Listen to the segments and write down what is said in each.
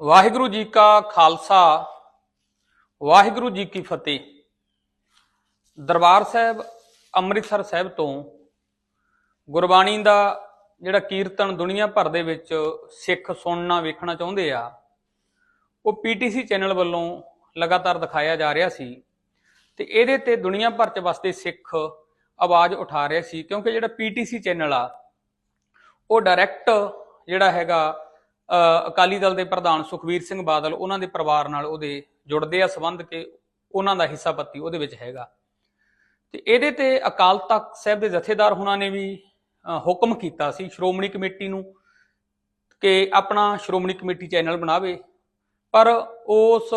ਵਾਹਿਗੁਰੂ ਜੀ ਕਾ ਖਾਲਸਾ, ਵਾਹਿਗੁਰੂ ਜੀ ਕੀ ਫਤਿਹ। ਦਰਬਾਰ ਸਾਹਿਬ ਅੰਮ੍ਰਿਤਸਰ ਸਾਹਿਬ ਤੋਂ ਗੁਰਬਾਣੀ ਦਾ ਜਿਹੜਾ ਕੀਰਤਨ ਦੁਨੀਆ ਭਰ ਦੇ ਵਿੱਚ ਸਿੱਖ ਸੁਣਨਾ, ਵੇਖਣਾ ਚਾਹੁੰਦੇ ਆ, ਉਹ ਪੀਟੀਸੀ ਚੈਨਲ ਵੱਲੋਂ ਲਗਾਤਾਰ ਦਿਖਾਇਆ ਜਾ ਰਿਹਾ ਸੀ ਤੇ ਇਹਦੇ ਤੇ ਦੁਨੀਆ ਭਰ ਚ ਵਸਦੇ ਸਿੱਖ ਆਵਾਜ਼ ਉਠਾ ਰਹੇ ਸੀ ਕਿਉਂਕਿ ਜਿਹੜਾ ਪੀਟੀਸੀ ਚੈਨਲ ਆ, ਉਹ ਡਾਇਰੈਕਟ ਜਿਹੜਾ ਹੈਗਾ ਅਕਾਲੀ ਦਲ ਦੇ ਪ੍ਰਧਾਨ ਸੁਖਵੀਰ ਸਿੰਘ ਬਾਦਲ ਉਹਨਾਂ ਦੇ ਪਰਿਵਾਰ ਨਾਲ ਉਹਦੇ ਜੁੜਦੇ ਆ ਸੰਬੰਧ ਕੇ ਉਹਨਾਂ ਦਾ ਹਿੱਸਾ ਪੱਤੀ ਉਹਦੇ ਵਿੱਚ ਹੈਗਾ। ਤੇ ਇਹਦੇ ਤੇ ਅਕਾਲ ਤਖਤ ਸਾਹਿਬ ਦੇ ਜਥੇਦਾਰ ਹੁਣਾਂ ਨੇ ਵੀ ਹੁਕਮ ਕੀਤਾ ਸੀ ਸ਼੍ਰੋਮਣੀ ਕਮੇਟੀ ਨੂੰ ਕਿ ਆਪਣਾ ਸ਼੍ਰੋਮਣੀ ਕਮੇਟੀ ਚੈਨਲ ਬਣਾਵੇ। ਪਰ ਉਸ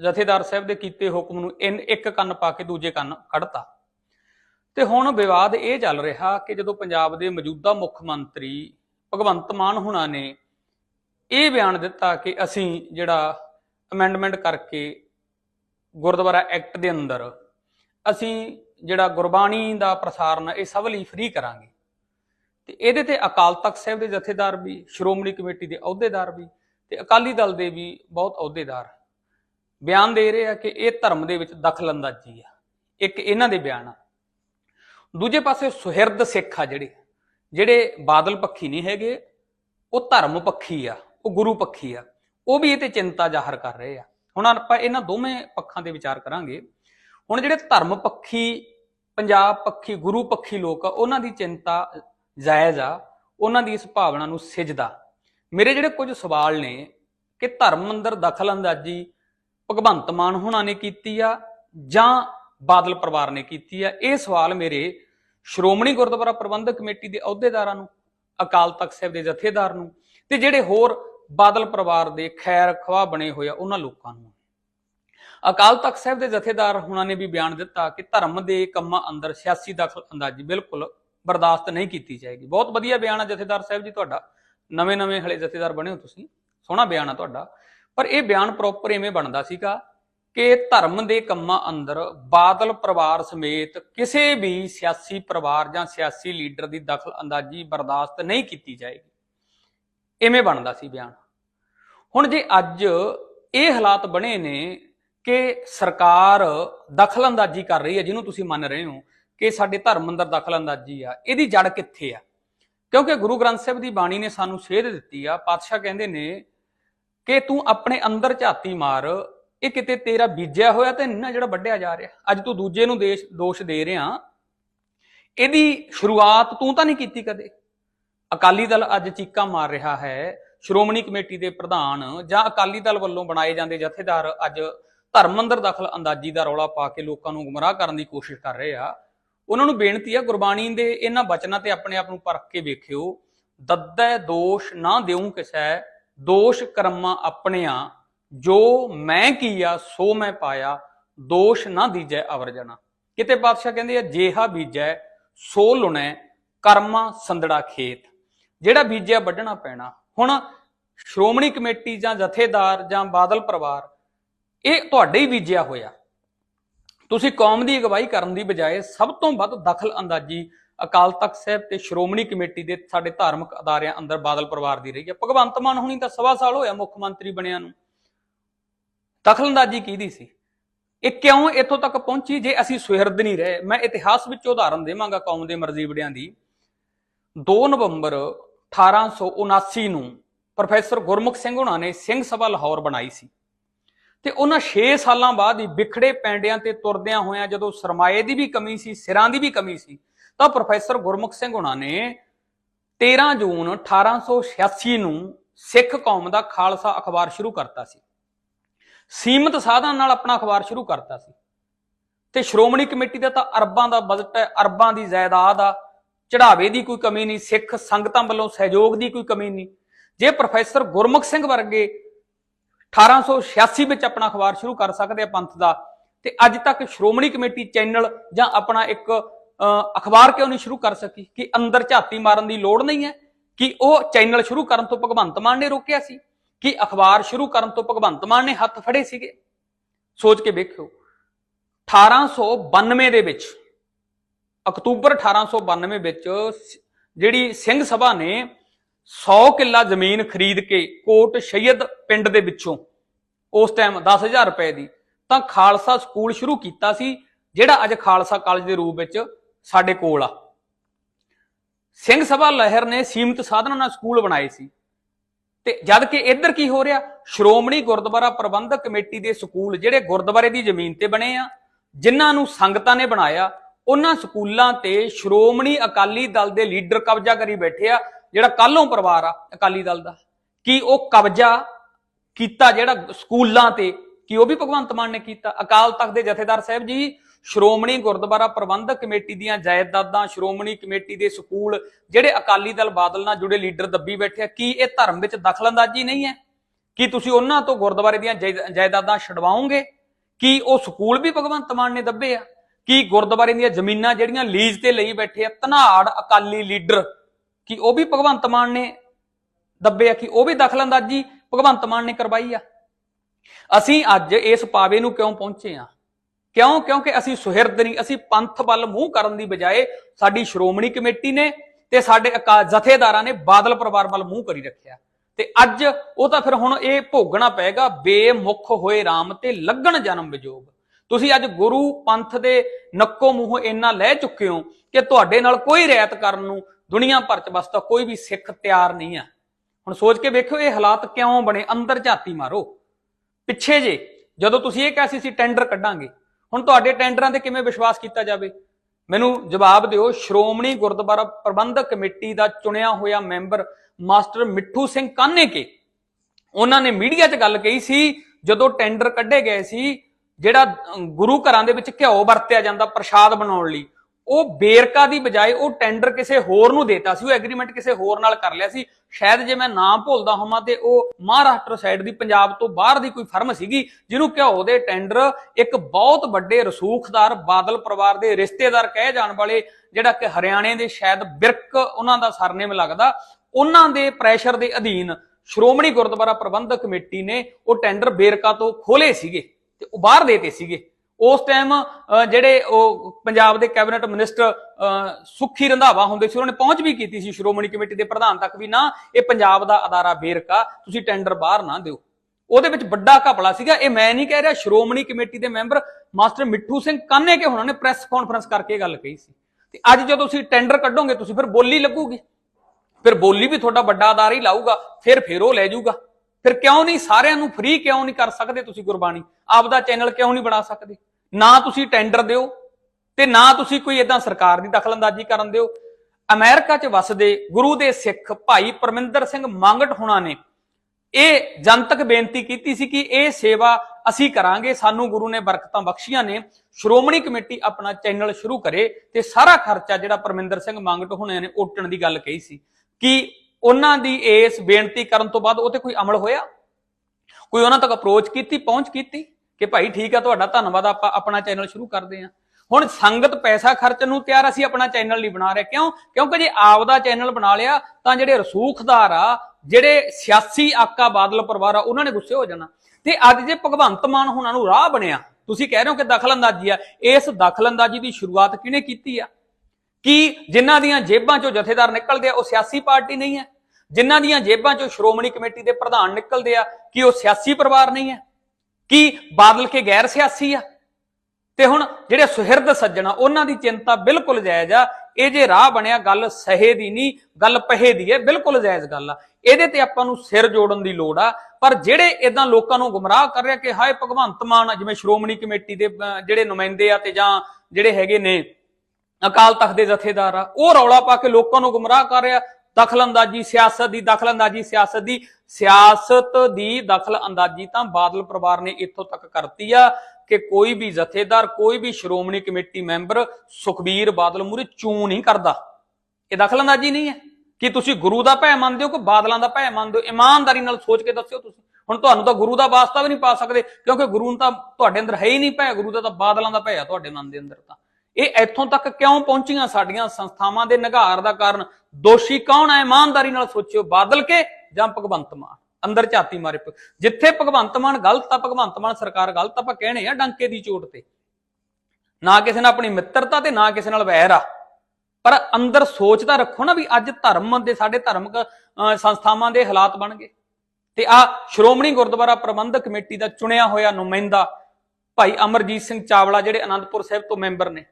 ਜਥੇਦਾਰ ਸਾਹਿਬ ਦੇ ਕੀਤੇ ਹੁਕਮ ਨੂੰ ਇਨ ਇੱਕ ਕੰਨ ਪਾ ਕੇ ਦੂਜੇ ਕੰਨ ਕੱਢਤਾ। ਤੇ ਹੁਣ ਵਿਵਾਦ ਇਹ ਚੱਲ ਰਿਹਾ ਕਿ ਜਦੋਂ ਪੰਜਾਬ ਦੇ ਮੌਜੂਦਾ ਮੁੱਖ ਮੰਤਰੀ ਭਗਵੰਤ ਮਾਨ ਹੁਣਾਂ ਨੇ ਇਹ ਬਿਆਨ ਦਿੱਤਾ ਕਿ ਅਸੀਂ ਜਿਹੜਾ ਅਮੈਂਡਮੈਂਟ ਕਰਕੇ ਗੁਰਦੁਆਰਾ ਐਕਟ ਦੇ ਅੰਦਰ ਅਸੀਂ ਜਿਹੜਾ ਗੁਰਬਾਣੀ ਦਾ ਪ੍ਰਸਾਰਣ ਇਹ ਸਭ ਲਈ ਫ੍ਰੀ ਕਰਾਂਗੇ। ਤੇ ਇਹਦੇ ਤੇ ਅਕਾਲ ਤਖਤ ਸਾਹਿਬ ਦੇ ਜਥੇਦਾਰ ਵੀ, ਸ਼੍ਰੋਮਣੀ ਕਮੇਟੀ ਦੇ ਅਹੁਦੇਦਾਰ ਵੀ ਤੇ ਅਕਾਲੀ ਦਲ ਦੇ ਵੀ ਬਹੁਤ ਅਹੁਦੇਦਾਰ ਬਿਆਨ ਦੇ ਰਹੇ ਆ ਕਿ ਇਹ ਧਰਮ ਦੇ ਵਿੱਚ ਦਖਲਅੰਦਾਜ਼ੀ ਆ। ਇੱਕ ਇਹਨਾਂ ਦੇ ਬਿਆਨ ਆ। ਦੂਜੇ ਪਾਸੇ ਸੁਹਿਰਦ ਸਿੱਖ ਆ ਜਿਹੜੇ ਜਿਹੜੇ ਬਾਦਲ ਪੱਖੀ ਨਹੀਂ ਹੈਗੇ, ਉਹ ਧਰਮ ਪੱਖੀ ਆ। ਉਹ ਗੁਰੂ ਪੱਖੀ ਆ। ਉਹ ਵੀ ਇਹ ਤੇ ਚਿੰਤਾ ਜ਼ਾਹਰ ਕਰ ਰਹੇ ਆ। ਹੁਣ ਆਪਾਂ ਇਹਨਾਂ ਦੋਵੇਂ ਪੱਖਾਂ ਦੇ ਵਿਚਾਰ ਕਰਾਂਗੇ। ਹੁਣ ਜਿਹੜੇ ਧਰਮ ਪੱਖੀ, ਪੰਜਾਬ ਪੱਖੀ, ਗੁਰੂ ਪੱਖੀ ਲੋਕ ਆ, ਉਹਨਾਂ ਦੀ ਚਿੰਤਾ ਜਾਇਜ਼ ਆ। ਉਹਨਾਂ ਦੀ ਇਸ ਭਾਵਨਾ ਨੂੰ ਸਿਜਦਾ। ਮੇਰੇ ਜਿਹੜੇ ਕੁਝ ਸਵਾਲ ਨੇ ਕਿ ਧਰਮ ਅੰਦਰ ਦਖਲ ਅੰਦਾਜ਼ੀ ਭਗਵੰਤ ਮਾਨ ਹੁਣਾਂ ਨੇ ਕੀਤੀ ਆ ਜਾਂ ਬਾਦਲ ਪਰਿਵਾਰ ਨੇ ਕੀਤੀ ਆ, ਇਹ ਸਵਾਲ ਮੇਰੇ ਸ਼੍ਰੋਮਣੀ ਗੁਰਦੁਆਰਾ ਪ੍ਰਬੰਧਕ ਕਮੇਟੀ ਦੇ ਅਹੁਦੇਦਾਰਾਂ ਨੂੰ, ਅਕਾਲ ਤਖਤ ਸਾਹਿਬ ਦੇ ਜਥੇਦਾਰ ਨੂੰ ਤੇ ਜਿਹੜੇ ਹੋਰ ਬਾਦਲ ਪਰਿਵਾਰ ਦੇ ਖੈਰ ਖਵਾ ਬਣੇ ਹੋਏ ਆ ਉਹਨਾਂ ਲੋਕਾਂ ਨੂੰ। ਅਕਾਲ ਤਖਤ ਸਾਹਿਬ ਦੇ ਜਥੇਦਾਰ ਹੁਣਾਂ ਨੇ ਵੀ ਬਿਆਨ ਦਿੱਤਾ ਕਿ ਧਰਮ ਦੇ ਕੰਮਾਂ ਅੰਦਰ ਸਿਆਸੀ ਦਖਲ ਅੰਦਾਜ਼ੀ ਬਿਲਕੁਲ ਬਰਦਾਸ਼ਤ ਨਹੀਂ ਕੀਤੀ ਜਾਏਗੀ। ਬਹੁਤ ਵਧੀਆ ਬਿਆਨ ਆ ਜਥੇਦਾਰ ਸਾਹਿਬ ਜੀ ਤੁਹਾਡਾ। ਨਵੇਂ ਨਵੇਂ ਹਲੇ ਜਥੇਦਾਰ ਬਣੇ ਹੋ ਤੁਸੀਂ। ਸੋਹਣਾ ਬਿਆਨ ਆ ਤੁਹਾਡਾ। ਪਰ ਇਹ ਬਿਆਨ ਪ੍ਰੋਪਰ ਐਵੇਂ ਬਣਦਾ ਸੀਗਾ ਕਿ ਧਰਮ ਦੇ ਕੰਮਾਂ ਅੰਦਰ ਬਾਦਲ ਪਰਿਵਾਰ ਸਮੇਤ ਕਿਸੇ ਵੀ ਸਿਆਸੀ ਪਰਿਵਾਰ ਜਾਂ ਸਿਆਸੀ ਲੀਡਰ ਦੀ ਦਖਲ ਅੰਦਾਜ਼ੀ ਬਰਦਾਸ਼ਤ ਨਹੀਂ ਕੀਤੀ ਜਾਏਗੀ। ਇਵੇਂ ਬਣਦਾ ਸੀ ਬਿਆਨ। ਹੁਣ ਜੇ ਅੱਜ ਇਹ ਹਾਲਾਤ ਬਣੇ ਨੇ ਕਿ ਸਰਕਾਰ ਦਖਲਅੰਦਾਜ਼ੀ ਕਰ ਰਹੀ ਹੈ, ਜਿਹਨੂੰ ਤੁਸੀਂ ਮੰਨ ਰਹੇ ਹੋ ਕਿ ਸਾਡੇ ਧਰਮ ਅੰਦਰ ਦਖਲਅੰਦਾਜ਼ੀ ਆ, ਇਹਦੀ ਜੜ ਕਿੱਥੇ ਆ? ਕਿਉਂਕਿ ਗੁਰੂ ਗ੍ਰੰਥ ਸਾਹਿਬ ਦੀ ਬਾਣੀ ਨੇ ਸਾਨੂੰ ਸੇਧ ਦਿੱਤੀ ਆ, ਪਾਤਸ਼ਾਹ ਕਹਿੰਦੇ ਨੇ ਕਿ ਤੂੰ ਆਪਣੇ ਅੰਦਰ ਝਾਤੀ ਮਾਰ, ਇਹ ਕਿਤੇ ਤੇਰਾ ਬੀਜਿਆ ਹੋਇਆ ਤੇ ਨਹੀਂ ਨਾ ਜਿਹੜਾ ਵੱਢਿਆ ਜਾ ਰਿਹਾ। ਅੱਜ ਤੂੰ ਦੂਜੇ ਨੂੰ ਦੇਸ਼, ਦੋਸ਼ ਦੇ ਰਿਹਾ। ਇਹਦੀ ਸ਼ੁਰੂਆਤ ਤੂੰ ਤਾਂ ਨਹੀਂ ਕੀਤੀ ਕਦੇ। ਅਕਾਲੀ ਦਲ ਅੱਜ ਚੀਕਾ ਮਾਰ ਰਿਹਾ ਹੈ। ਸ਼੍ਰੋਮਣੀ ਕਮੇਟੀ ਦੇ ਪ੍ਰਧਾਨ ਜਾਂ ਅਕਾਲੀ ਦਲ ਵੱਲੋਂ ਬਣਾਏ ਜਾਂਦੇ ਜਥੇਦਾਰ ਅੱਜ ਧਰਮ ਅੰਦਰ ਦਖਲ ਅੰਦਾਜ਼ੀ ਦਾ ਰੌਲਾ ਪਾ ਕੇ ਲੋਕਾਂ ਨੂੰ ਗੁੰਮਰਾਹ ਕਰਨ ਦੀ ਕੋਸ਼ਿਸ਼ ਕਰ ਰਹੇ ਆ। ਉਹਨਾਂ ਨੂੰ ਬੇਨਤੀ ਆ, ਗੁਰਬਾਣੀ ਦੇ ਇਹਨਾਂ ਬਚਨਾਂ ਤੇ ਆਪਣੇ ਆਪ ਨੂੰ ਪਰਖ ਕੇ ਵੇਖਿਓ। ਦੱਦੈ ਦੋਸ਼ ਨਾ ਦਿਉ ਕਿਸੈ, ਦੋਸ਼ ਕਰਮਾਂ ਆਪਣਿਆਂ। ਜੋ ਮੈਂ ਕੀਆ, ਸੋ ਮੈਂ ਪਾਇਆ। ਦੋਸ਼ ਨਾ ਦੀਜੈ ਅਵਰਜਣਾ ਕਿਤੇ ਪਾਤਸ਼ਾਹ ਕਹਿੰਦੇ ਆ, ਜੇਹਾ ਬੀਜੈ, ਸੋ ਲੁਣੈ, ਕਰਮਾ ਸੰਦੜਾ ਖੇਤ। ਜਿਹੜਾ ਬੀਜਿਆ ਵੱਢਣਾ ਪੈਣਾ। ਹੁਣ ਸ਼੍ਰੋਮਣੀ ਕਮੇਟੀ ਜਾਂ ਜਥੇਦਾਰ ਜਾਂ ਬਾਦਲ ਪਰਿਵਾਰ, ਇਹ ਤੁਹਾਡੇ ਹੀ ਬੀਜਿਆ ਹੋਇਆ। ਤੁਸੀਂ ਕੌਮ ਦੀ ਅਗਵਾਈ ਕਰਨ ਦੀ ਬਜਾਏ ਸਭ ਤੋਂ ਵੱਧ ਦਖਲ ਅੰਦਾਜ਼ੀ ਅਕਾਲ ਤਖਤ ਸਾਹਿਬ ਤੇ ਸ਼੍ਰੋਮਣੀ ਕਮੇਟੀ ਦੇ ਸਾਡੇ ਧਾਰਮਿਕ ਅਦਾਰਿਆਂ ਅੰਦਰ ਬਾਦਲ ਪਰਿਵਾਰ ਦੀ ਰਹੀ ਹੈ। ਭਗਵੰਤ ਮਾਨ ਹੁਣੀ ਤਾਂ ਸਵਾ ਸਾਲ ਹੋਇਆ ਮੁੱਖ ਮੰਤਰੀ ਬਣਿਆ ਨੂੰ। ਦਖਲ ਅੰਦਾਜ਼ੀ ਕਿਹਦੀ ਸੀ? ਇਹ ਕਿਉਂ ਇੱਥੋਂ ਤੱਕ ਪਹੁੰਚੀ ਜੇ ਅਸੀਂ ਸੁਹਿਰਦ ਨਹੀਂ ਰਹੇ? ਮੈਂ ਇਤਿਹਾਸ ਵਿੱਚ ਉਦਾਹਰਨ ਦੇਵਾਂਗਾ ਕੌਮ ਦੇ ਮਰਜ਼ੀ ਵੜਿਆਂ ਦੀ। 2 ਨਵੰਬਰ 1879 ਨੂੰ ਪ੍ਰੋਫੈਸਰ ਗੁਰਮੁਖ ਸਿੰਘ ਹੁਣਾਂ ਨੇ ਸਿੰਘ ਸਭਾ ਲਾਹੌਰ ਬਣਾਈ ਸੀ। ਤੇ ਉਹਨਾਂ 6 ਸਾਲਾਂ ਬਾਅਦ ਹੀ ਵਿਖੜੇ ਪੈਂਡਿਆਂ ਤੇ ਤੁਰਦਿਆਂ ਹੋਇਆਂ ਜਦੋਂ ਸਰਮਾਏ ਦੀ ਵੀ ਕਮੀ ਸੀ, ਸਿਰਾਂ ਦੀ ਵੀ ਕਮੀ ਸੀ, ਤਾਂ ਪ੍ਰੋਫੈਸਰ ਗੁਰਮੁਖ ਸਿੰਘ ਹੁਣਾਂ ਨੇ 13 ਜੂਨ 1886 ਨੂੰ ਸਿੱਖ ਕੌਮ ਦਾ ਖਾਲਸਾ ਅਖਬਾਰ ਸ਼ੁਰੂ ਕਰਤਾ ਸੀ। ਸੀਮਤ ਸਾਧਨ ਨਾਲ ਆਪਣਾ ਅਖਬਾਰ ਸ਼ੁਰੂ ਕਰਤਾ ਸੀ। ਤੇ ਸ਼੍ਰੋਮਣੀ ਕਮੇਟੀ ਦਾ ਤਾਂ ਅਰਬਾਂ ਦਾ ਬਜਟ ਹੈ, ਅਰਬਾਂ ਦੀ ਜਾਇਦਾਦ ਆ ਚੜਾਵੇ ਦੀ ਕੋਈ ਕਮੀ ਨਹੀਂ, ਸਿੱਖ ਸੰਗਤਾਂ ਵੱਲੋਂ ਸਹਿਯੋਗ ਦੀ ਕੋਈ ਕਮੀ ਨਹੀਂ। ਜੇ ਪ੍ਰੋਫੈਸਰ ਗੁਰਮੁਖ ਸਿੰਘ ਵਰਗੇ 1886 ਵਿੱਚ ਆਪਣਾ ਅਖਬਾਰ ਸ਼ੁਰੂ ਕਰ ਸਕਦੇ ਆ ਪੰਥ ਦਾ, ਤੇ ਅੱਜ ਤੱਕ ਸ਼੍ਰੋਮਣੀ ਕਮੇਟੀ ਚੈਨਲ ਜਾਂ ਆਪਣਾ ਇੱਕ ਅਖਬਾਰ ਕਿਉਂ ਨਹੀਂ ਸ਼ੁਰੂ ਕਰ ਸਕੀ? ਕਿ ਅੰਦਰ ਝਾਤੀ ਮਾਰਨ ਦੀ ਲੋੜ ਨਹੀਂ ਹੈ? ਕਿ ਉਹ ਚੈਨਲ ਸ਼ੁਰੂ ਕਰਨ ਤੋਂ ਭਗਵੰਤ ਮਾਨ ਨੇ ਰੋਕਿਆ ਸੀ? ਕਿ ਅਖਬਾਰ ਸ਼ੁਰੂ ਕਰਨ ਤੋਂ ਭਗਵੰਤ ਮਾਨ ਨੇ ਹੱਥ ਫੜੇ ਸੀਗੇ? ਸੋਚ ਕੇ ਵੇਖਿਓ। 1892 ਦੇ ਵਿੱਚ ਅਕਤੂਬਰ 1892 ਵਿੱਚ ਜਿਹੜੀ ਸਿੰਘ ਸਭਾ ਨੇ 100 ਕਿੱਲਾ ਜ਼ਮੀਨ ਖਰੀਦ ਕੇ ਕੋਟ ਸ਼ੈਦ ਪਿੰਡ ਦੇ ਵਿੱਚੋਂ ਉਸ ਟਾਈਮ 10000 ਰੁਪਏ ਦੀ, ਤਾਂ ਖਾਲਸਾ ਸਕੂਲ ਸ਼ੁਰੂ ਕੀਤਾ ਸੀ, ਜਿਹੜਾ ਅੱਜ ਖਾਲਸਾ ਕਾਲਜ ਦੇ ਰੂਪ ਵਿੱਚ ਸਾਡੇ ਕੋਲ ਆ। ਸਿੰਘ ਸਭਾ ਲਹਿਰ ਨੇ ਸੀਮਤ ਸਾਧਨਾਂ ਨਾਲ ਸਕੂਲ ਬਣਾਏ ਸੀ। ਤੇ ਜਦ ਕਿ ਇੱਧਰ ਕੀ ਹੋ ਰਿਹਾ, ਸ਼੍ਰੋਮਣੀ ਗੁਰਦੁਆਰਾ ਪ੍ਰਬੰਧਕ ਕਮੇਟੀ ਦੇ ਸਕੂਲ ਜਿਹੜੇ ਗੁਰਦੁਆਰੇ ਦੀ ਜ਼ਮੀਨ ਤੇ ਬਣੇ ਆ, ਜਿਨ੍ਹਾਂ ਨੂੰ ਸੰਗਤਾਂ ਨੇ ਬਣਾਇਆ ਉਹਨਾਂ ਸਕੂਲਾਂ ਤੇ ਸ਼੍ਰੋਮਣੀ ਅਕਾਲੀ ਦਲ ਦੇ ਲੀਡਰ ਕਬਜ਼ਾ ਕਰੀ ਬੈਠੇ ਆ, ਜਿਹੜਾ ਕੱਲੋਂ ਪਰਿਵਾਰ ਆ ਅਕਾਲੀ ਦਲ ਦਾ। ਕੀ ਉਹ ਕਬਜ਼ਾ ਕੀਤਾ ਜਿਹੜਾ ਸਕੂਲਾਂ ਤੇ, ਕੀ ਉਹ ਵੀ ਭਗਵੰਤ ਮਾਨ ਨੇ ਕੀਤਾ? ਅਕਾਲ ਤਖਤ ਦੇ ਜਥੇਦਾਰ ਸਾਹਿਬ ਜੀ, ਸ਼੍ਰੋਮਣੀ ਗੁਰਦੁਆਰਾ ਪ੍ਰਬੰਧਕ ਕਮੇਟੀ ਦੀਆਂ ਜਾਇਦਾਦਾਂ, ਸ਼੍ਰੋਮਣੀ ਕਮੇਟੀ ਦੇ ਸਕੂਲ, ਜਿਹੜੇ ਅਕਾਲੀ ਦਲ ਬਾਦਲ ਨਾਲ ਜੁੜੇ ਲੀਡਰ ਦੱਬੀ ਬੈਠੇ ਆ, ਕੀ ਇਹ ਧਰਮ ਵਿੱਚ ਦਖਲਅੰਦਾਜ਼ੀ ਨਹੀਂ ਹੈ? ਕੀ ਤੁਸੀਂ ਉਹਨਾਂ ਤੋਂ ਗੁਰਦੁਆਰੇ ਦੀਆਂ ਜਾਇਦ- ਜਾਇਦਾਦਾਂ ਛਡਵਾਓਗੇ? ਕੀ ਉਹ ਸਕੂਲ ਵੀ ਭਗਵੰਤ ਮਾਨ ਨੇ ਦੱਬੇ ਆ? ਕੀ ਗੁਰਦੁਆਰੇ ਦੀਆਂ ਜ਼ਮੀਨਾਂ ਜਿਹੜੀਆਂ ਲੀਜ਼ ਤੇ ਲਈ ਬੈਠੇ ਆ, ਧਨਾੜ ਅਕਾਲੀ ਲੀਡਰ, ਕੀ ਉਹ ਵੀ ਭਗਵੰਤ ਮਾਨ ਨੇ ਦੱਬੇ ਆ, ਕਿ ਉਹ ਵੀ ਦਖਲਅੰਦਾਜ਼ੀ ਭਗਵੰਤ ਮਾਨ ਨੇ ਕਰਵਾਈ ਆ? ਅਸੀਂ ਅੱਜ ਇਸ ਪਾਵੇ ਨੂੰ ਕਿਉਂ ਪਹੁੰਚੇ ਆ? ਕਿਉਂ? ਕਿਉਂਕਿ ਅਸੀਂ ਸੁਹਿਰਦ ਨਹੀਂ, ਅਸੀਂ ਪੰਥ ਵੱਲ ਮੂੰਹ ਕਰਨ ਦੀ ਬਜਾਏ ਸਾਡੀ ਸ਼੍ਰੋਮਣੀ ਕਮੇਟੀ ਨੇ ਤੇ ਸਾਡੇ ਅਕਾ- ਜਥੇਦਾਰਾਂ ਨੇ ਬਾਦਲ ਪਰਿਵਾਰ ਵੱਲ ਮੂੰਹ ਕਰੀ ਰੱਖਿਆ। ਤੇ ਅੱਜ ਉਹ ਤਾਂ ਫਿਰ ਹੁਣ ਇਹ ਭੋਗਣਾ ਪਏਗਾ, ਬੇਮੁਖ ਹੋਏ RAM ਤੇ ਲੱਗਣ ਜਨਮ ਵਿਜੋਗ। ਤੁਸੀਂ ਅੱਜ ਗੁਰੂ ਪੰਥ ਦੇ ਨੱਕੋ ਮੂੰਹ ਇੰਨਾ ਲੈ ਚੁੱਕੇ ਹੋ ਕਿ ਤੁਹਾਡੇ ਨਾਲ ਕੋਈ ਰਿਆਇਤ ਕਰਨ ਨੂੰ ਦੁਨੀਆ ਭਰ ਚ ਵਸਦਾ ਕੋਈ ਵੀ ਸਿੱਖ ਤਿਆਰ ਨਹੀਂ ਆ। ਹੁਣ ਸੋਚ ਕੇ ਵੇਖਿਓ ਇਹ ਹਾਲਾਤ ਕਿਉਂ ਬਣੇ? ਅੰਦਰ ਝਾਤੀ ਮਾਰੋ। ਪਿੱਛੇ ਜੇ, ਜਦੋਂ ਤੁਸੀਂ ਇਹ ਕਿਹਾ ਸੀ ਅਸੀਂ ਟੈਂਡਰ ਕੱਢਾਂਗੇ, ਹੁਣ ਤੁਹਾਡੇ ਟੈਂਡਰਾਂ ਤੇ ਕਿਵੇਂ ਵਿਸ਼ਵਾਸ ਕੀਤਾ ਜਾਵੇ? ਮੈਨੂੰ ਜਵਾਬ ਦਿਓ, ਸ਼੍ਰੋਮਣੀ ਗੁਰਦੁਆਰਾ ਪ੍ਰਬੰਧਕ ਕਮੇਟੀ ਦਾ ਚੁਣਿਆ ਹੋਇਆ ਮੈਂਬਰ ਮਾਸਟਰ ਮਿੱਠੂ ਸਿੰਘ ਕਾਨੇਕੇ ਉਹਨਾਂ ਨੇ ਮੀਡੀਆ 'ਚ ਗੱਲ ਕਹੀ ਸੀ, ਜਦੋਂ ਟੈਂਡਰ ਕੱਢੇ ਗਏ ਸੀ ਜਿਹੜਾ ਗੁਰੂ ਘਰਾਂ ਦੇ ਵਿੱਚ ਘਿਓ ਵਰਤਿਆ ਜਾਂਦਾ ਪ੍ਰਸ਼ਾਦ ਬਣਾਉਣ ਲਈ, ਉਹ ਬੇਰਕਾ ਦੀ ਬਜਾਏ ਉਹ ਟੈਂਡਰ ਕਿਸੇ ਹੋਰ ਨੂੰ ਦੇਤਾ ਸੀ, ਉਹ ਐਗਰੀਮੈਂਟ ਕਿਸੇ ਹੋਰ ਨਾਲ ਕਰ ਲਿਆ ਸੀ। ਸ਼ਾਇਦ ਜੇ ਮੈਂ ਨਾਮ ਭੁੱਲਦਾ ਹੋਵਾਂ ਤੇ ਉਹ ਮਹਾਰਾਸ਼ਟਰ ਸਾਈਡ ਦੀ ਪੰਜਾਬ ਤੋਂ ਬਾਹਰ ਦੀ ਕੋਈ ਫਰਮ ਸੀਗੀ, ਜਿਹਨੂੰ ਘਿਓ ਦੇ ਟੈਂਡਰ ਇੱਕ ਬਹੁਤ ਵੱਡੇ ਰਸੂਖਦਾਰ ਬਾਦਲ ਪਰਿਵਾਰ ਦੇ ਰਿਸ਼ਤੇਦਾਰ ਕਹੇ ਜਾਣ ਵਾਲੇ, ਜਿਹੜਾ ਕਿ ਹਰਿਆਣੇ ਦੇ ਸ਼ਾਇਦ ਬਿਰਕ ਉਹਨਾਂ ਦਾ ਸਰਨੇਮ ਲੱਗਦਾ, ਉਹਨਾਂ ਦੇ ਪ੍ਰੈਸ਼ਰ ਦੇ ਅਧੀਨ ਸ਼੍ਰੋਮਣੀ ਗੁਰਦੁਆਰਾ ਪ੍ਰਬੰਧਕ ਕਮੇਟੀ ਨੇ ਉਹ ਟੈਂਡਰ ਬੇਰਕਾ ਤੋਂ ਖੋਲੇ ਸੀਗੇ। ਤੇ ਉਹ ਬਾਹਰ ਦੇਤੇ ਸੀਗੇ। ਉਸ ਟਾਈਮ ਜਿਹੜੇ ਉਹ ਪੰਜਾਬ ਦੇ cabinet minister uh, Sukhi Randhawa ਹੁੰਦੇ ਸੀ ਉਹਨਾਂ ਨੇ ਪਹੁੰਚ ਵੀ ਕੀਤੀ ਸੀ ਸ਼੍ਰੋਮਣੀ ਕਮੇਟੀ ਦੇ ਪ੍ਰਧਾਨ ਤੱਕ ਵੀ ਨਾ ਇਹ ਪੰਜਾਬ ਦਾ ਅਦਾਰਾ ਬੇਰਕਾ ਤੁਸੀਂ ਟੈਂਡਰ ਬਾਹਰ ਨਾ ਦਿਓ। ਉਹਦੇ ਵਿੱਚ ਵੱਡਾ ਘਪਲਾ ਸੀਗਾ। ਇਹ ਮੈਂ ਨਹੀਂ ਕਹਿ ਰਿਹਾ ਸ਼੍ਰੋਮਣੀ ਕਮੇਟੀ ਦੇ ਮੈਂਬਰ ਮਾਸਟਰ ਮਿੱਠੂ ਸਿੰਘ ਕਾਨੇ ਕੇ ਉਹਨਾਂ ਨੇ ਪ੍ਰੈਸ ਕਾਨਫਰੰਸ ਕਰਕੇ ਗੱਲ ਕਹੀ ਸੀ। ਤੇ ਅੱਜ ਜਦੋਂ ਤੁਸੀਂ ਟੈਂਡਰ ਕੱਢੋਗੇ ਤੁਸੀਂ ਫਿਰ ਬੋਲੀ ਲੱਗੂਗੀ। ਫਿਰ ਬੋਲੀ ਵੀ ਤੁਹਾਡਾ ਵੱਡਾ ਅਦਾਰ ਹੀ ਲਾਊਗਾ ਫਿਰ ਫਿਰ ਉਹ ਲੈ ਜਾਊਗਾ। ਫਿਰ ਕਿਉਂ ਨਹੀਂ ਸਾਰਿਆਂ ਨੂੰ ਫ੍ਰੀ ਕਿਉਂ ਨਹੀਂ ਕਰ ਸਕਦੇ ਤੁਸੀਂ ਗੁਰਬਾਣੀ? ਆਪਦਾ ਚੈਨਲ ਕਿਉਂ ਨਹੀਂ ਬਣਾ ਸਕਦੇ? ਨਾ ਤੁਸੀਂ ਟੈਂਡਰ ਦਿਓ ਤੇ ਨਾ ਤੁਸੀਂ ਕੋਈ ਇਦਾਂ ਸਰਕਾਰ ਦੀ ਦਖਲਅੰਦਾਜ਼ੀ ਕਰਨ ਦਿਓ। ਅਮਰੀਕਾ 'ਚ ਵਸਦੇ ਗੁਰੂ ਦੇ ਸਿੱਖ ਭਾਈ ਪਰਮਿੰਦਰ ਸਿੰਘ ਮੰਗਟ ਹੋਣਾ ਨੇ ਇਹ ਜਨਤਕ ਬੇਨਤੀ ਕੀਤੀ ਸੀ ਕਿ ਇਹ ਸੇਵਾ ਅਸੀਂ ਕਰਾਂਗੇ, ਸਾਨੂੰ ਗੁਰੂ ਨੇ ਬਰਕਤਾਂ ਬਖਸ਼ੀਆਂ ਨੇ, ਸ਼੍ਰੋਮਣੀ ਕਮੇਟੀ ਆਪਣਾ ਚੈਨਲ ਸ਼ੁਰੂ ਕਰੇ ਤੇ ਸਾਰਾ ਖਰਚਾ ਜਿਹੜਾ ਪਰਮਿੰਦਰ ਸਿੰਘ ਮੰਗਟ ਹੁਣਾਂ ਨੇ, ਓਟਣ ਦੀ ਗੱਲ ਕਹੀ ਸੀ ਕਿ ਉਹਨਾਂ ਦੀ ਇਸ ਬੇਨਤੀ ਕਰਨ ਤੋਂ ਬਾਅਦ ਉਹ ਤੇ ਕੋਈ ਅਮਲ ਹੋਇਆ? ਕੋਈ ਉਹਨਾਂ ਤੱਕ ਅਪਰੋਚ ਕੀਤੀ, ਪਹੁੰਚ ਕੀਤੀ ਕਿ ਭਾਈ ਠੀਕ ਆ, ਤੁਹਾਡਾ ਧੰਨਵਾਦ, ਆਪਾਂ ਆਪਣਾ ਚੈਨਲ ਸ਼ੁਰੂ ਕਰਦੇ ਹਾਂ। ਹੁਣ ਸੰਗਤ ਪੈਸਾ ਖਰਚਣ ਨੂੰ ਤਿਆਰ, ਅਸੀਂ ਆਪਣਾ ਚੈਨਲ ਨਹੀਂ ਬਣਾ ਰਹੇ। ਕਿਉਂ? ਕਿਉਂਕਿ ਜੇ ਆਪਦਾ ਚੈਨਲ ਬਣਾ ਲਿਆ, ਤਾਂ ਜਿਹੜੇ ਰਸੂਖਦਾਰ ਆ, ਜਿਹੜੇ ਸਿਆਸੀ ਆਕਾ ਬਾਦਲ ਪਰਿਵਾਰ ਆ, ਉਹਨਾਂ ਨੇ ਗੁੱਸੇ ਹੋ ਜਾਣਾ। ਤੇ ਅੱਜ ਜੇ ਭਗਵੰਤ ਮਾਨ ਹੁਣਾਂ ਨੂੰ ਰਾਹ ਬਣਿਆ, ਤੁਸੀਂ ਕਹਿ ਰਹੇ ਹੋ ਕਿ ਦਖਲਅੰਦਾਜ਼ੀ ਆ, ਇਸ ਦਖਲਅੰਦਾਜ਼ੀ ਦੀ ਸ਼ੁਰੂਆਤ ਕਿਹਨੇ ਕੀਤੀ ਆ? ਕੀ ਜਿਨ੍ਹਾਂ ਦੀਆਂ ਜੇਬਾਂ ਚੋਂ ਜਥੇਦਾਰ ਨਿਕਲਦੇ ਆ, ਉਹ ਸਿਆਸੀ ਪਾਰਟੀ ਨਹੀਂ ਹੈ? ਜਿਨ੍ਹਾਂ ਦੀਆਂ ਜੇਬਾਂ ਚੋਂ ਸ਼੍ਰੋਮਣੀ ਕਮੇਟੀ ਦੇ ਪ੍ਰਧਾਨ ਨਿਕਲਦੇ ਆ, ਕਿ ਉਹ ਸਿਆਸੀ ਪਰਿਵਾਰ ਨਹੀਂ ਹੈ? ਕੀ ਬਾਦਲ ਕੇ ਗੈਰ ਸਿਆਸੀ ਆ? ਤੇ ਹੁਣ ਜਿਹੜੇ ਸੁਹਿਰਦ ਸੱਜਣਾ, ਉਹਨਾਂ ਦੀ ਚਿੰਤਾ ਬਿਲਕੁਲ ਜਾਇਜ਼ ਆ। ਇਹ ਜੇ ਰਾਹ ਬਣਿਆ, ਗੱਲ ਸਹੇ ਦੀ ਨਹੀਂ, ਗੱਲ ਪਹੇ ਦੀ ਹੈ, ਬਿਲਕੁਲ ਜਾਇਜ਼ ਗੱਲ ਆ। ਇਹਦੇ ਤੇ ਆਪਾਂ ਨੂੰ ਸਿਰ ਜੋੜਨ ਦੀ ਲੋੜ ਆ। ਪਰ ਜਿਹੜੇ ਇਦਾਂ ਲੋਕਾਂ ਨੂੰ ਗੁੰਮਰਾਹ ਕਰ ਰਿਹਾ ਕਿ ਹਾਏ ਭਗਵੰਤ ਮਾਨ ਜਿਵੇਂ ਸ਼੍ਰੋਮਣੀ ਕਮੇਟੀ ਦੇ ਜਿਹੜੇ ਨੁਮਾਇੰਦੇ ਆ ਤੇ ਜਾਂ ਜਿਹੜੇ ਹੈਗੇ ਨੇ ਅਕਾਲ ਤਖਤ ਦੇ ਜਥੇਦਾਰ ਆ, ਉਹ ਰੌਲਾ ਪਾ ਕੇ ਲੋਕਾਂ ਨੂੰ ਗੁੰਮਰਾਹ ਕਰ ਰਿਹਾ। ਦਖਲਅੰਦਾਜ਼ੀ, ਸਿਆਸਤ ਦੀ ਦਖਲਅੰਦਾਜ਼ੀ, ਸਿਆਸਤ ਦੀ ਸਿਆਸਤ ਦੀ ਦਖਲਅੰਦਾਜ਼ੀ ਤਾਂ ਬਾਦਲ ਪਰਿਵਾਰ ਨੇ ਇੱਥੋਂ ਤੱਕ ਕਰਤੀ ਆ ਕਿ ਕੋਈ ਵੀ ਜਥੇਦਾਰ, ਕੋਈ ਵੀ ਸ਼੍ਰੋਮਣੀ ਕਮੇਟੀ ਮੈਂਬਰ ਸੁਖਬੀਰ ਬਾਦਲ ਮੂਰੇ ਚੂ ਨਹੀਂ ਕਰਦਾ। ਇਹ ਦਖਲਅੰਦਾਜ਼ੀ ਨਹੀਂ ਹੈ। ਕਿ ਤੁਸੀਂ ਗੁਰੂ ਦਾ ਭੈ ਮੰਨਦੇ ਹੋ ਕਿ ਬਾਦਲਾਂ ਦਾ ਭੈ ਮੰਨਦੇ ਹੋ? ਇਮਾਨਦਾਰੀ ਨਾਲ ਸੋਚ ਕੇ ਦੱਸਿਓ ਤੁਸੀਂ। ਹੁਣ ਤੁਹਾਨੂੰ ਤਾਂ ਗੁਰੂ ਦਾ ਵਾਸਤਾ ਵੀ ਨਹੀਂ ਪਾ ਸਕਦੇ, ਕਿਉਂਕਿ ਗੁਰੂ ਨੂੰ ਤਾਂ ਤੁਹਾਡੇ ਅੰਦਰ ਹੈ ਹੀ ਨਹੀਂ ਭੈ। ਗੁਰੂ ਦਾ ਤਾਂ ਬਾਦਲਾਂ ਦਾ ਭੈ ਆ ਤੁਹਾਡੇ ਮਨ ਦੇ ਅੰਦਰ ਤਾਂ। ਇਹ ਇੱਥੋਂ ਤੱਕ ਕਿਉਂ ਪਹੁੰਚੀਆਂ? ਸਾਡੀਆਂ ਸੰਸਥਾਵਾਂ ਦੇ ਨਿਗਾਰ ਦਾ ਕਾਰਨ ਦੋਸ਼ੀ ਕੌਣ ਹੈ ਇਮਾਨਦਾਰੀ ਨਾਲ ਸੋਚਿਓ। ਬਾਦਲ ਕੇ ਜਾਂ ਭਗਵੰਤ ਮਾਨ? ਅੰਦਰ ਝਾਤੀ ਮਾਰੇ ਜਿੱਥੇ ਭਗਵੰਤ ਮਾਨ ਗਲਤ ਆ, ਭਗਵੰਤ ਮਾਨ ਸਰਕਾਰ ਗਲਤ ਆਪਾਂ ਕਹਿਣੇ ਆ ਡੰਕੇ ਦੀ ਚੋਟ ਤੇ। ਨਾ ਕਿਸੇ ਨਾਲ ਆਪਣੀ ਮਿੱਤਰਤਾ ਤੇ ਨਾ ਕਿਸੇ ਨਾਲ ਵੈਰ ਆ। ਪਰ ਅੰਦਰ ਸੋਚ ਤਾਂ ਰੱਖੋ ਨਾ ਵੀ ਅੱਜ ਧਰਮ ਦੇ, ਸਾਡੇ ਧਾਰਮਿਕ ਸੰਸਥਾਵਾਂ ਦੇ ਹਾਲਾਤ ਬਣ ਗਏ। ਤੇ ਆ ਸ਼੍ਰੋਮਣੀ ਗੁਰਦੁਆਰਾ ਪ੍ਰਬੰਧਕ ਕਮੇਟੀ ਦਾ ਚੁਣਿਆ ਹੋਇਆ ਨੁਮਾਇੰਦਾ ਭਾਈ ਅਮਰਜੀਤ ਸਿੰਘ ਚਾਵਲਾ, ਜਿਹੜੇ ਅਨੰਦਪੁਰ ਸਾਹਿਬ ਤੋਂ ਮੈਂਬਰ ਨੇ।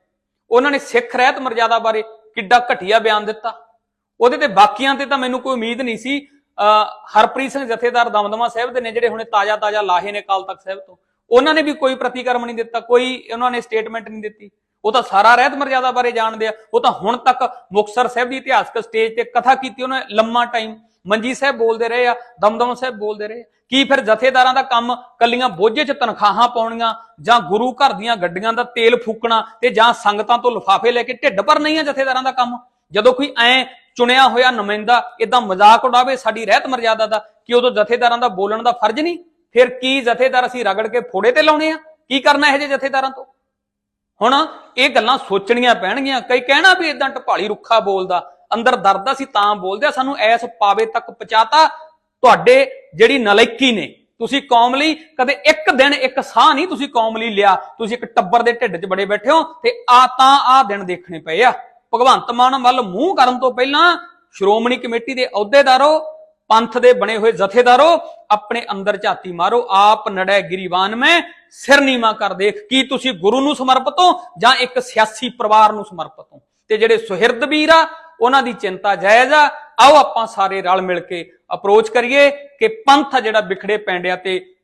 ਉਹਨਾਂ ਨੇ ਸਿੱਖ ਰਹਿਤ ਮਰਜ਼ਾਦਾ ਬਾਰੇ ਕਿੱਡਾ ਘਟੀਆ ਬਿਆਨ ਦਿੱਤਾ। ਉਹਦੇ ਤੇ ਬਾਕੀਆਂ ਤੇ ਤਾਂ ਮੈਨੂੰ ਕੋਈ ਉਮੀਦ ਨਹੀਂ ਸੀ। ਅਹ ਹਰਪ੍ਰੀਤ ਸਿੰਘ ਜਥੇਦਾਰ ਦਮਦਮਾ ਸਾਹਿਬ ਦੇ ਨੇ ਜਿਹੜੇ ਹੁਣੇ ਤਾਜ਼ਾ ਤਾਜ਼ਾ ਲਾਹੇ ਨੇ ਕਾਲ ਤੱਕ ਸਾਹਿਬ ਤੋਂ। ਉਹਨਾਂ ਨੇ ਵੀ ਕੋਈ ਪ੍ਰਤੀਕਰਮ ਨਹੀਂ ਦਿੱਤਾ, ਕੋਈ ਉਹਨਾਂ ਨੇ ਸਟੇਟਮੈਂਟ ਨਹੀਂ ਦਿੱਤੀ। ਉਹ ਤਾਂ ਸਾਰਾ ਰਹਿਤ ਮਰਜ਼ਾਦਾ ਬਾਰੇ ਜਾਣਦੇ ਆ। ਉਹ ਤਾਂ ਹੁਣ ਤੱਕ ਮੁਕਤਸਰ ਸਾਹਿਬ ਦੀ ਇਤਿਹਾਸਕ ਸਟੇਜ ਤੇ ਕਥਾ ਕੀਤੀ ਉਹਨਾਂ ਲੰਮਾ ਟਾਈਮ ਮੰਜੀ ਸਾਹਿਬ ਬੋਲਦੇ ਰਹੇ ਆ, ਦਮਦਮ ਸਾਹਿਬ ਬੋਲਦੇ ਰਹੇ। ਆ। ਕੀ ਫਿਰ ਜਥੇਦਾਰਾਂ ਦਾ ਕੰਮ ਕੱਲੀਆਂ ਬੋਝੇ 'ਚ ਤਨਖਾਹਾਂ ਪਾਉਣੀਆਂ ਜਾਂ ਗੁਰੂ ਘਰ ਦੀਆਂ ਗੱਡੀਆਂ ਦਾ ਤੇਲ ਫੂਕਣਾ ਤੇ ਜਾਂ ਸੰਗਤਾਂ ਤੋਂ ਲਿਫਾਫੇ ਲੈ ਕੇ ਢਿੱਡ ਭਰ ਨਹੀਂ ਆ ਜਥੇਦਾਰਾਂ ਦਾ ਕੰਮ? ਜਦੋਂ ਕੋਈ ਐ ਚੁਣਿਆ ਹੋਇਆ ਨੁਮਾਇੰਦਾ ਇਦਾਂ ਮਜ਼ਾਕ ਉਡਾਵੇ ਸਾਡੀ ਰਹਿਤ ਮਰਜ਼ਾਦਾ ਦਾ, ਕਿ ਉਦੋਂ ਜਥੇਦਾਰਾਂ ਦਾ ਬੋਲਣ ਦਾ ਫਰਜ਼ ਨਹੀਂ? ਫਿਰ ਕੀ ਜਥੇਦਾਰ ਅਸੀਂ ਰਗੜ ਕੇ ਫੋੜੇ ਤੇ ਲਾਉਣੇ ਆ? ਕੀ ਕਰਨਾ ਇਹ ਜੇ ਜਥੇਦਾਰਾਂ ਤੋਂ? ਹੁਣ ਇਹ ਗੱਲਾਂ ਸੋਚਣੀਆਂ ਪੈਣਗੀਆਂ। ਕਈ ਕਹਿਣਾ ਵੀ ਇਦਾਂ ਟਪਾਲੀ ਰੁੱਖਾ ਬੋਲਦਾ। ਅੰਦਰ ਦਰਦ ਆ, ਅਸੀਂ ਤਾਂ ਬੋਲਦੇ ਆ ਸਾਨੂੰ ਐਸ ਪਾਵੇ ਤੱਕ ਪਹੁੰਚਾਤਾ। ਤੁਹਾਡੇ ਜਿਹੜੀ ਨਲਾਇਕੀ ਨੇ ਤੁਸੀਂ ਕੌਮ ਲਈ ਕਦੇ ਇੱਕ ਦਿਨ ਇੱਕ ਸਾਹ ਨਹੀਂ ਤੁਸੀਂ ਕੌਮ ਲਈ ਲਿਆ। ਤੁਸੀਂ ਇੱਕ ਟੱਬਰ ਦੇ ਢਿੱਡ 'ਚ ਬੜੇ ਬੈਠੇ ਹੋ ਤੇ ਆ ਤਾਂ ਆ ਦਿਨ ਦੇਖਣੇ ਪਏ ਆ। ਭਗਵੰਤ ਮਾਨ ਵੱਲ ਮੂੰਹ ਕਰਨ ਤੋਂ ਪਹਿਲਾਂ ਸ਼੍ਰੋਮਣੀ ਕਮੇਟੀ ਦੇ ਅਹੁਦੇਦਾਰੋ ਪੰਥ ਦੇ ਬਣੇ ਹੋਏ ਜਥੇਦਾਰੋ, ਆਪਣੇ ਅੰਦਰ ਝਾਤੀ ਮਾਰੋ, ਆਪ ਨੜੈ ਗਿਰੀਵਾਨ ਮੈਂ, ਸਿਰ ਨੀਵਾ ਕਰ ਦੇਖ, ਕੀ ਤੁਸੀਂ ਗੁਰੂ ਨੂੰ ਸਮਰਪਿਤ ਹੋ ਜਾਂ ਇੱਕ ਸਿਆਸੀ ਪਰਿਵਾਰ ਨੂੰ ਸਮਰਪਿਤ ਹੋ? ਤੇ ਜਿਹੜੇ ਸੁਹਿਰਦ ਵੀਰ ਆ, ਉਹਨਾਂ ਦੀ ਚਿੰਤਾ ਜਾਇਜ਼ ਆ, ਆਓ ਆਪਾਂ ਸਾਰੇ ਰਲ ਮਿਲ ਕੇ ਅਪਰੋਚ ਕਰੀਏ ਕਿ ਪੰਥ ਆ ਜਿਹੜਾ ਵਿਖੜੇ ਪੈਂਡਿਆਂ ਤੇ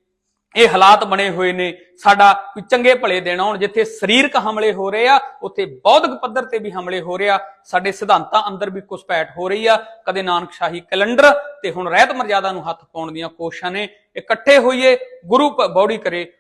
ਇਹ ਹਾਲਾਤ ਬਣੇ ਹੋਏ ਨੇ। ਸਾਡਾ ਕੋਈ ਚੰਗੇ ਭਲੇ ਦਿਨ ਆਉਣ, ਜਿੱਥੇ ਸਰੀਰਕ ਹਮਲੇ ਹੋ ਰਹੇ ਆ, ਉੱਥੇ ਬੌਧਿਕ ਪੱਧਰ ਤੇ ਵੀ ਹਮਲੇ ਹੋ ਰਹੇ ਆ। ਸਾਡੇ ਸਿਧਾਂਤਾਂ ਅੰਦਰ ਵੀ ਘੁਸਪੈਠ ਹੋ ਰਹੀ ਆ। ਕਦੇ ਨਾਨਕ ਸ਼ਾਹੀ ਕੈਲੰਡਰ ਤੇ ਹੁਣ ਰਹਿਤ ਮਰਜ਼ਾਦਾ ਨੂੰ ਹੱਥ ਪਾਉਣ ਦੀਆਂ ਕੋਸ਼ਿਸ਼ਾਂ ਨੇ। ਇਕੱਠੇ ਹੋਈਏ, ਗੁਰੂ ਬੌੜੀ ਕਰੇ।